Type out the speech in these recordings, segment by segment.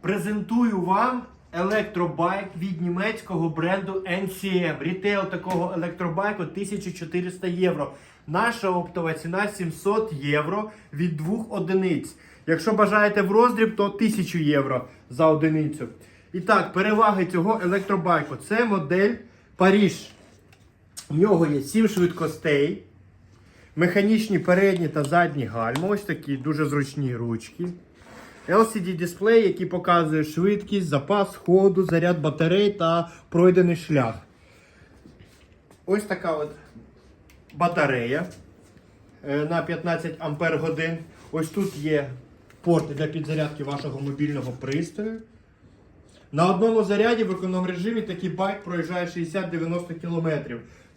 презентую вам електробайк від німецького бренду NCM. Рітейл такого електробайку 1400 євро. Наша оптова ціна 700 євро від двох одиниць. Якщо бажаєте в роздріб, то 1000 євро за одиницю. І так, переваги цього електробайку. Це модель Паріж. У нього є 7 швидкостей. Механічні передні та задні гальма, ось такі дуже зручні ручки. LCD дисплей, який показує швидкість, запас ходу, заряд батарей та пройдений шлях. Ось така от батарея е, на 15 Ампер. Ось тут є порти для підзарядки вашого мобільного пристрою. На одному заряді в економ режимі такий байк проїжджає 60-90 км,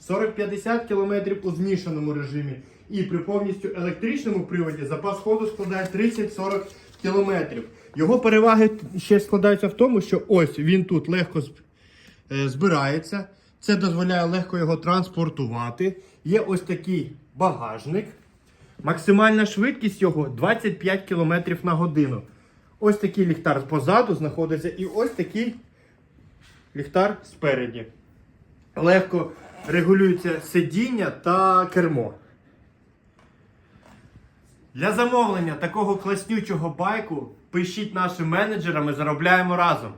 40-50 км у змішаному режимі. І при повністю електричному приводі запас ходу складає 30-40 км. Його переваги ще складаються в тому, що ось він тут легко е, збирається. Це дозволяє легко його транспортувати. Є ось такий багажник. Максимальна швидкість його 25 км на годину. Ось такий ліхтар позаду знаходиться, і ось такий ліхтар спереді. Легко регулюється сидіння та кермо. Для замовлення такого класнючого байку пишіть нашим менеджерам і заробляємо разом.